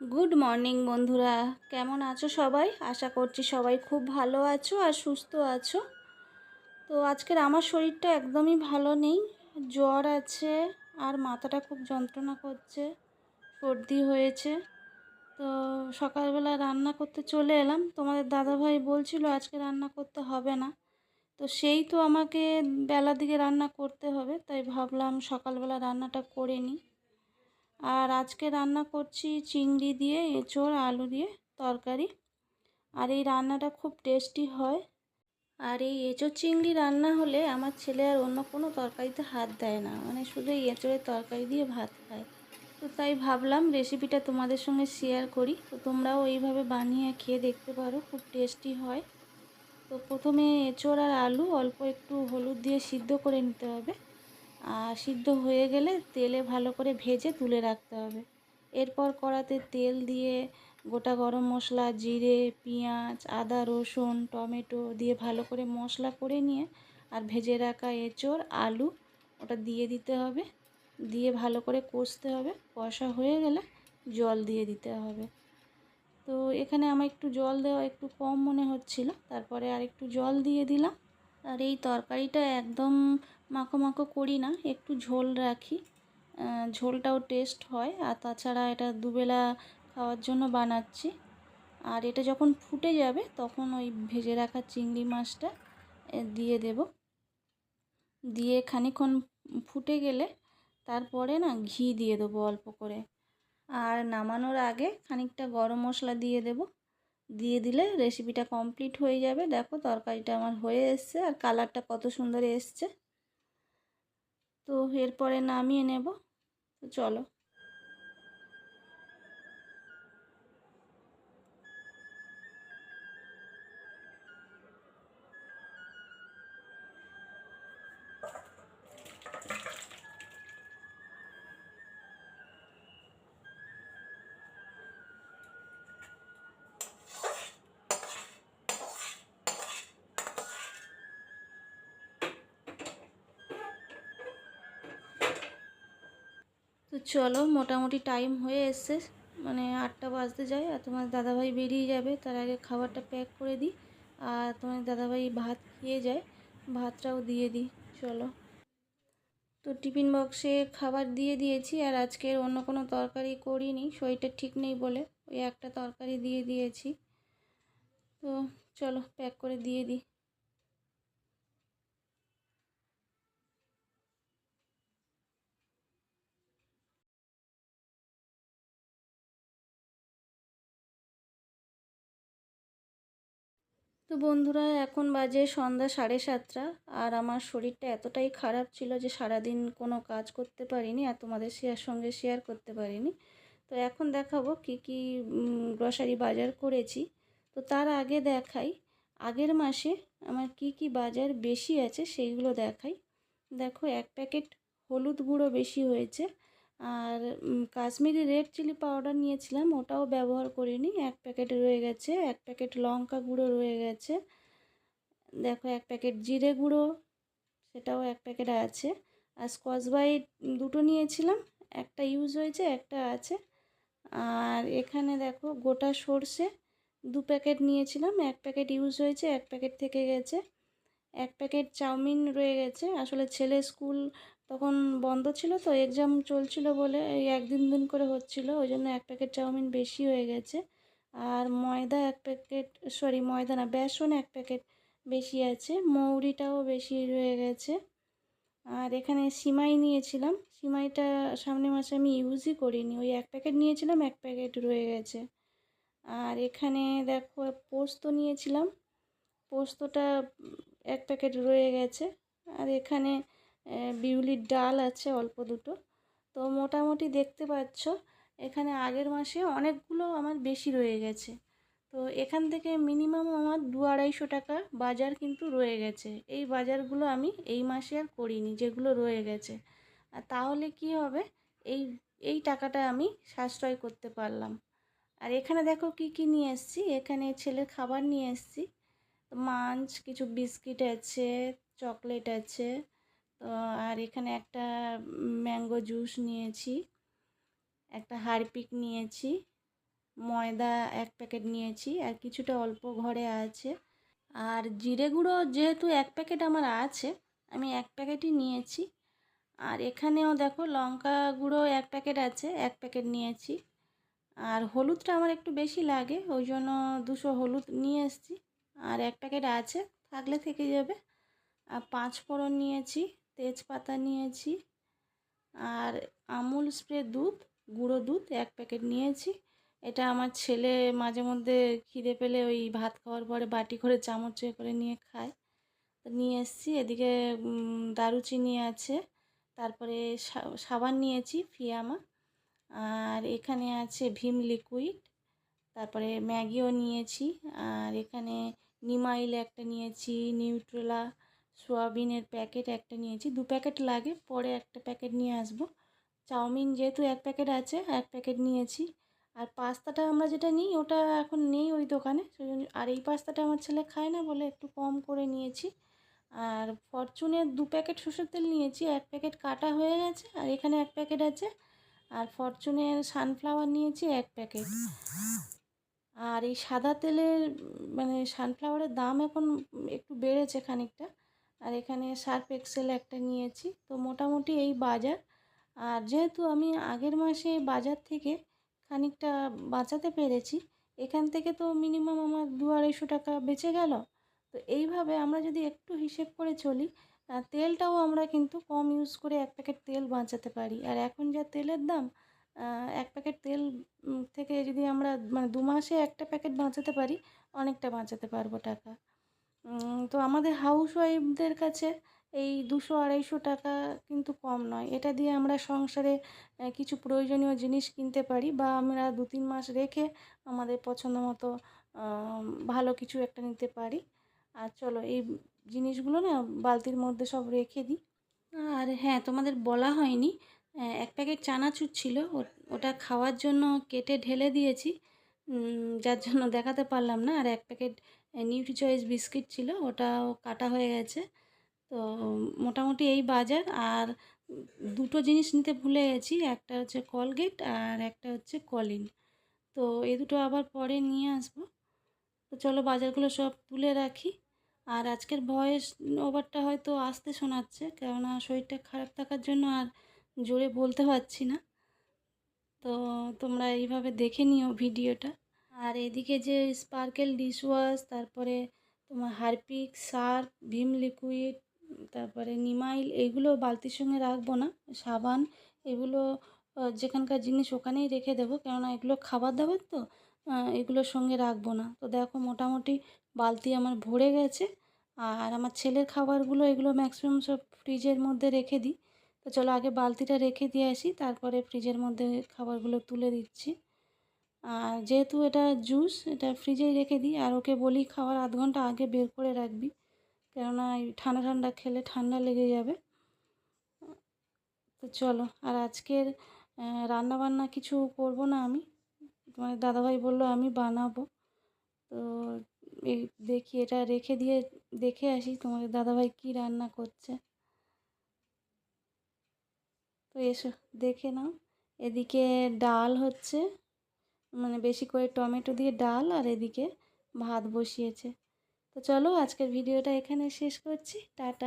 Good morning বন্ধুরা। কেমন আছো সবাই? আশা করছি সবাই খুব ভালো আছো আর সুস্থ আছো। তো আজকের আমার শরীরটা একদমই ভালো নেই। জ্বর আছে আর মাথাটা খুব যন্ত্রণা করছে, সর্দি হয়েছে। তো সকালবেলা রান্না করতে চলে এলাম। তোমাদের দাদাভাই বলছিল আজকে রান্না করতে হবে না। তো সেই তো আমাকে বেলার দিকে রান্না করতে হবে, তাই ভাবলাম সকালবেলা রান্নাটা করে নিই। আর আজকে রান্না করছি চিংড়ি দিয়ে, এঁচোড়, আলু দিয়ে তরকারি। আর এই রান্নাটা খুব টেস্টি হয়। আর এই এঁচোড় চিংড়ি রান্না হলে আমার ছেলে আর অন্য কোনো তরকারিতে হাত দেয় না। মানে শুধু এই এঁচোড়ের তরকারি দিয়ে ভাত খায়। তো তাই ভাবলাম রেসিপিটা তোমাদের সঙ্গে শেয়ার করি। তো তোমরাও এইভাবে বানিয়ে খেয়ে দেখতে পারো, খুব টেস্টি হয়। তো প্রথমে এঁচোড় আর আলু অল্প একটু হলুদ দিয়ে সিদ্ধ করে নিতে হবে। সিদ্ধ হয়ে গেলে তেলে ভালো করে ভেজে তুলে রাখতে হবে। এরপর কড়াতে তেল দিয়ে গোটা গরম মশলা, জিরে, পেঁয়াজ, আদা, রসুন, টমেটো দিয়ে ভালো করে মশলা করে নিয়ে আর ভেজে রাখা এঁচোড়, আলু ওটা দিয়ে দিতে হবে। দিয়ে ভালো করে কষতে হবে। কষা হয়ে গেলে জল দিয়ে দিতে হবে। তো এখানে আমার একটু জল দেওয়া একটু কম মনে হচ্ছিল। তারপরে আর একটু জল দিয়ে দিলাম। আর এই তরকারিটা একদম মাখো মাখো করি না, একটু ঝোল রাখি। ঝোলটাও টেস্ট হয় আর তাছাড়া এটা দুবেলা খাওয়ার জন্য বানাচ্ছি। আর এটা যখন ফুটে যাবে তখন ওই ভেজে রাখা চিংড়ি মাছটা দিয়ে দেব। দিয়ে খানিক্ষণ ফুটে গেলে তারপরে না ঘি দিয়ে দেবো অল্প করে। আর নামানোর আগে খানিকটা গরম মশলা দিয়ে দেব। দিয়ে দিলে রেসিপিটা কমপ্লিট হয়ে যাবে। দেখো তরকারিটা আমার হয়ে এসছে আর কালারটা কত সুন্দর এসছে। তো এরপরে নামিয়ে নেব। তো চলো। চলো, মোটামুটি টাইম হয়ে এসছে। মানে আটটা বাজতে যায় আর তোমার দাদাভাই বেরিয়ে যাবে। তার আগে খাবারটা প্যাক করে দিই আর তোমার দাদাভাই ভাত খেয়ে যায়। ভাতটাও দিয়ে দিই, চলো। তো টিফিন বক্সে খাবার দিয়ে দিয়েছি আর আজকের অন্য কোনো তরকারি করিনি শরীরটা ঠিক নেই বলে ওই একটা তরকারি দিয়ে দিয়েছি। তো চলো প্যাক করে দিয়ে দিই। তো বন্ধুরা, এখন বাজে সন্ধ্যা সাড়ে সাতটা আর আমার শরীরটা এতটাই খারাপ ছিল যে সারাদিন কোনো কাজ করতে পারিনি আর তোমাদের শেয়ার সঙ্গে শেয়ার করতে পারিনি। তো এখন দেখাবো কি কি গ্রসারি বাজার করেছি। তো তার আগে দেখাই, আগের মাসে আমার কি কি বাজার বেশি আছে সেইগুলো দেখাই। দেখো, এক প্যাকেট হলুদ গুঁড়ো বেশি হয়েছে। আর কাশ্মীরি রেড চিলি পাউডার নিয়েছিলাম, ওটাও ব্যবহার করিনি, এক প্যাকেট রয়ে গেছে, এক প্যাকেট লঙ্কা গুঁড়ো রয়ে গেছে। দেখো, এক প্যাকেট জিরে গুঁড়ো, সেটাও এক প্যাকেট আছে। আর স্কচ বাইট দুটো নিয়েছিলাম, একটা ইউজ হয়েছে, একটা আছে। আর এখানে দেখো, গোটা সর্ষে দু প্যাকেট নিয়েছিলাম, এক প্যাকেট ইউজ হয়েছে, এক প্যাকেট থেকে গেছে। এক প্যাকেট চাউমিন রয়ে গেছে, আসলে ছেলে স্কুল তখন বন্ধ ছিল তো এক্সাম চলছিল বলে এই একদিন দিন করে হচ্ছিল ওই জন্য এক প্যাকেট চাউমিন বেশি হয়ে গেছে। আর ময়দা এক প্যাকেট সরি ময়দা না, বেসন এক প্যাকেট বেশি আছে, মৌরিটাও বেশি রয়ে গেছে। আর এখানে সিমাই নিয়েছিলাম, সিমাইটা সামনে মাসে আমি ইউজই করিনি, ওই এক প্যাকেট নিয়েছিলাম, এক প্যাকেট রয়ে গেছে। আর এখানে দেখো পোস্ত নিয়েছিলাম, পোস্তটা এক প্যাকেট রয়ে গেছে। আর এখানে বিউলির ডাল আছে অল্প দুটো। তো মোটামুটি দেখতে পাচ্ছ, এখানে আগের মাসে অনেকগুলো আমার বেশি রয়ে গেছে। তো এখান থেকে মিনিমাম আমার দু আড়াইশো টাকা বাজার কিন্তু রয়ে গেছে। এই বাজারগুলো আমি এই মাসে আর করিনি, যেগুলো রয়ে গেছে। আর তাহলে কি হবে? এই এই টাকাটা আমি সাশ্রয় করতে পারলাম। আর এখানে দেখো কি কি নিয়ে এসেছি? এখানে ছেলের খাবার নিয়ে এসেছি। মাঞ্চ, কিছু বিস্কিট আছে, চকলেট আছে তো আর এখানে একটা ম্যাঙ্গো জুস নিয়েছি, একটা হারপিক নিয়েছি, ময়দা এক প্যাকেট নিয়েছি আর কিছুটা অল্প ঘরে আছে। আর জিরে গুঁড়ো যেহেতু এক প্যাকেট আমার আছে, আমি এক প্যাকেটই নিয়েছি। আর এখানেও দেখো লঙ্কা গুঁড়ো এক প্যাকেট আছে, এক প্যাকেট নিয়েছি। আর হলুদটা আমার একটু বেশি লাগে, ওই জন্য দুশো হলুদ নিয়ে এসেছি। আর এক প্যাকেট আছে, থাকলে থেকে যাবে। আর পাঁচ ফোড়ন নিয়েছি তেজপাতা নিয়েছি আর আমুল স্প্রে দুধ, গুঁড়ো দুধ এক প্যাকেট নিয়েছি। এটা আমার ছেলে মাঝে মধ্যে খিদে পেলে ওই ভাত খাওয়ার পরে বাটি করে চামচে করে নিয়ে খায়। নিয়ে এসেছি, এদিকে দারুচিনি আছে, তারপরে সাবান নিয়েছি, ফিয়ামা। আর এখানে আছে ভীম লিকুইড, তারপরে ম্যাগিও নিয়েছি, আর এখানে নিমাইল একটা নিয়েছি, নিউট্রেলা সোয়াবিনের প্যাকেট একটা নিয়েছি। দু প্যাকেট লাগে, পরে একটা প্যাকেট নিয়ে আসব। চাউমিন যেহেতু এক প্যাকেট আছে এক প্যাকেট নিয়েছি। আর পাস্তাটা আমরা যেটা নিই, ওটা এখন নেই ওই দোকানে। সেই জন্য আর এই পাস্তাটা আমার ছেলে খায় না বলে একটু কম করে নিয়েছি। আর ফরচুনের দু প্যাকেট সরষের তেল নিয়েছি, এক প্যাকেট কাটা হয়ে গেছে, আর এখানে এক প্যাকেট আছে। আর ফরচুনের সানফ্লাওয়ার নিয়েছি, এক প্যাকেট। আর এই সাদা তেলের মানে সানফ্লাওয়ারের দাম এখন একটু বেড়েছে খানিকটা। আর এখানে সার্ফ এক্সেল একটা নিয়েছি। তো মোটামুটি এই বাজার। আর যেহেতু আমি আগের মাসে বাজার থেকে খানিকটা বাঁচাতে পেরেছি, এখান থেকে তো মিনিমাম আমার দু আড়াইশো টাকা বেঁচে গেল। তো এইভাবে আমরা যদি একটু হিসেব করে চলি তেলটাও আমরা কিন্তু কম ইউজ করে এক প্যাকেট তেল বাঁচাতে পারি। আর এখন যা তেলের দাম এক প্যাকেট তেল থেকে যদি আমরা মানে দু মাসে একটা প্যাকেট বাঁচাতে পারি, অনেকটা বাঁচাতে পারব টাকা। তো আমাদের হাউস ওয়াইফদের কাছে এই দুশো আড়াইশো টাকা কিন্তু কম নয়। এটা দিয়ে আমরা সংসারে কিছু প্রয়োজনীয় জিনিস কিনতে পারি বা আমরা দু তিন মাস রেখে আমাদের পছন্দ মতো ভালো কিছু একটা নিতে পারি। আর চলো এই জিনিসগুলো না বালতির মধ্যে সব রেখে দিই। আর হ্যাঁ তোমাদের বলা হয়নি এক প্যাকেট চানাচুর ছিল। ওটা খাওয়ার জন্য কেটে ঢেলে দিয়েছি। যার জন্য দেখাতে পারলাম না। আর এক প্যাকেট নিউট্রি চয়েস বিস্কিট ছিল, ওটাও কাটা হয়ে গেছে। তো মোটামুটি এই বাজার। আর দুটো জিনিস নিতে ভুলে গেছি, একটা হচ্ছে কলগেট আর একটা হচ্ছে কলিন তো এই দুটো আবার পরে নিয়ে আসব। তো চলো বাজারগুলো সব তুলে রাখি। আর আজকের ভয়েস ওভারটা হয়তো আসতে শোনাচ্ছে, কেননা শরীরটা খারাপ থাকার জন্য আর জোরে বলতে পারছি না। তো তোমরা এইভাবে দেখে নিও ভিডিওটা। আর এদিকে যে স্পার্কেল ডিশওয়াশ, তারপরে তোমার হারপিক, সার্ফ, ভিম লিকুইড, তারপরে নিমাইল, এগুলো বালতির সঙ্গে রাখব না, সাবান, এগুলো যেখানকার জিনিস ওখানেই রেখে দেবো। কেননা এগুলো খাবার দাবার তো এগুলোর সঙ্গে রাখব না। তো দেখো মোটামুটি বালতি আমার ভরে গেছে, আর আমার ছেলের খাবারগুলো এগুলো ম্যাক্সিমাম সব ফ্রিজের মধ্যে রেখে দিই। তো চলো আগে বালতিটা রেখে দিয়ে আসি, তারপরে ফ্রিজের মধ্যে খাবারগুলো তুলে দিচ্ছি। আর যেহেতু এটা জুস এটা ফ্রিজেই রেখে দিই, আর ওকে বলি খাওয়ার আধ ঘণ্টা আগে বের করে রাখবি। কেননা ঠান্ডা ঠান্ডা খেলে ঠান্ডা লেগে যাবে। তো চলো, আর আজকের রান্না বান্না কিছু করব না আমি। তোমার দাদাভাই বলল আমি বানাবো। তো এই দেখি, এটা রেখে দিয়ে দেখে আসি তোমাদের দাদাভাই কি রান্না করছে। তো এসো, দেখে নাও। এদিকে ডাল হচ্ছে। মানে বেশি করে টমেটো দিয়ে ডাল আর এদিকে ভাত বসিয়েছে। তো চলো আজকের ভিডিওটা এখানে শেষ করছি। টাটা।